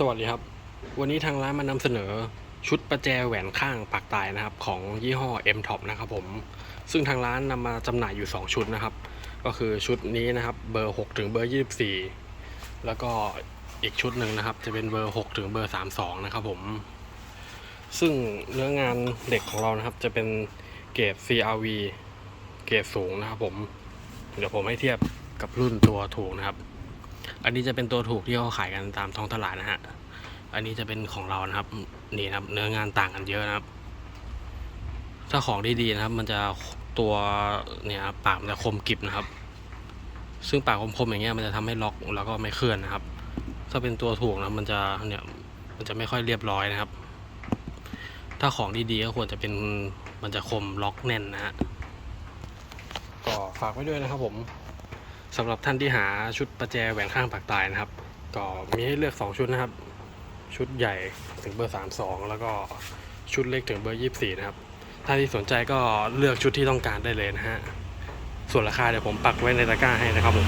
สวัสดีครับ วันนี้ทางร้านมานำเสนอชุดประแจแหวนข้างปากตายนะครับ ของยี่ห้อ M Top นะครับผม ซึ่งทางร้านนำมาจำหน่ายอยู่ 2 ชุดนะครับ ก็คือชุดนี้นะครับเบอร์ 6 ถึงเบอร์ 24 แล้วก็อีกชุดหนึ่งนะครับ จะเป็นเบอร์ 6 ถึงเบอร์ 32 นะครับผม ซึ่งเนื้องานเหล็กของเรานะครับ จะเป็นเกรด CRV เกรดสูงนะครับผม เดี๋ยวผมให้เทียบกับรุ่นตัวถูกนะครับ อันนี้จะเป็นตัวถูกที่เขาขายกันตามท้องตลาดนะฮะ อันนี้จะเป็นของเรานะครับ นี่นะครับ เนื้องานต่างกันเยอะนะครับ ถ้าของดีๆนะครับ มันจะตัวเนี่ยปากมันจะคมกริบนะครับ ซึ่งปากคมๆอย่างเงี้ยมันจะทำให้ล็อกแล้วก็ไม่เคลื่อนนะครับ ถ้าเป็นตัวถูกนะมันจะเนี่ยมันจะไม่ค่อยเรียบร้อยนะครับ ถ้าของดีๆก็ควรจะเป็นมันจะคมล็อกแน่นนะฮะก็ฝากไว้ด้วยนะครับผม สำหรับท่านที่หาชุดประแจแหวนข้างปากตายนะครับ ก็มีให้เลือก 2 ชุดนะครับ ชุดใหญ่ถึงเบอร์ 32 แล้วก็ชุดเล็กถึงเบอร์ 24 นะครับ ถ้าที่สนใจก็เลือกชุดที่ต้องการได้เลยนะฮะ ส่วนราคาเดี๋ยวผมปักไว้ในตะกร้าให้นะครับผม